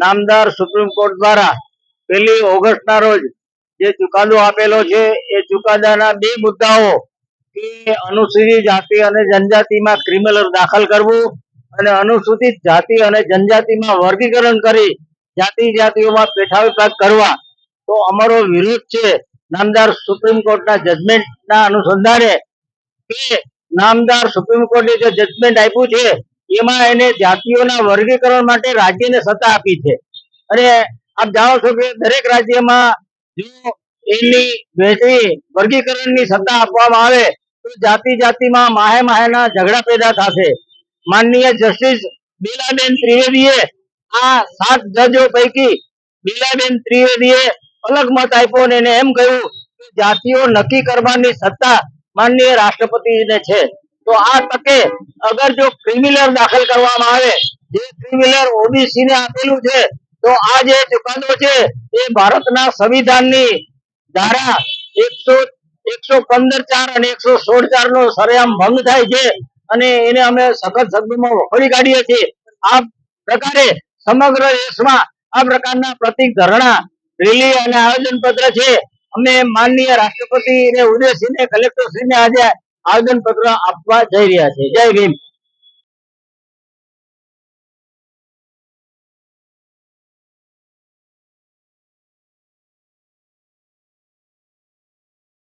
નામદાર supreme court દ્વારા પહેલી ઓગસ્ટના રોજ જે ચુકાદો આપેલો છે, એ ચુકાદાના બે મુદ્દાઓ કે અનુસૂચિત જાતિ અને જનજાતિમાં ક્રિમિનલ દાખલ કરવું અને અનુસૂચિત જાતિ અને જનજાતિમાં વર્ગીકરણ કરી જાતિ જાતિઓમાં પેઠા વિભાગ કરવા. તો અમારો વિરોધ છે નામદાર સુપ્રીમ કોર્ટના જજમેન્ટના અનુસંધાને કે નામદાર સુપ્રીમ કોર્ટે જે જજમેન્ટ આપ્યું છે એમાં એને જાતિઓના વર્ગીકરણ માટે રાજ્યને સત્તા આપી છે. અને આપ જાણો છો કે દરેક રાજ્યમાં જો એની વહેંચણી વર્ગીકરણની સત્તા આપવામાં આવે, તો જાતિ જાતિમાં માહે માહેના ઝઘડા પેદા થશે. માનનીય જસ્ટિસ બીલાબેન ત્રિવેદીએ આ સાત જજો પૈકી બીલાબેન ત્રિવેદીએ અલગ મત આપ્યો અને એને એમ કહ્યું કે જાતિઓ નક્કી કરવાની સત્તા માનનીય રાષ્ટ્રપતિને છે. તો આ તકે અગર જો ક્રિમિનલ દાખલ કરવામાં આવે, જે ક્રિમિનલ ઓબીસી ને આપેલું છે, તો આ જે ચુકાદો છે, એ ભારતના સંવિધાનની ધારા એકસો એકસો પંદર ચાર અને એકસો સોળ ચાર નો સરેઆમ ભંગ થાય છે અને એને અમે સખત શબ્દોમાં વખોડી કાઢીએ છીએ. આ પ્રકારે સમગ્ર દેશમાં આ પ્રકારના પ્રતિક ધરણા, રેલી અને આયોજન પત્ર છે. અમે માનનીય રાષ્ટ્રપતિ ને ઉદયસિંહને કલેક્ટર શ્રીને આજે આવેદન પત્ર આપવા જઈ રહ્યા છે. જય ભીમ.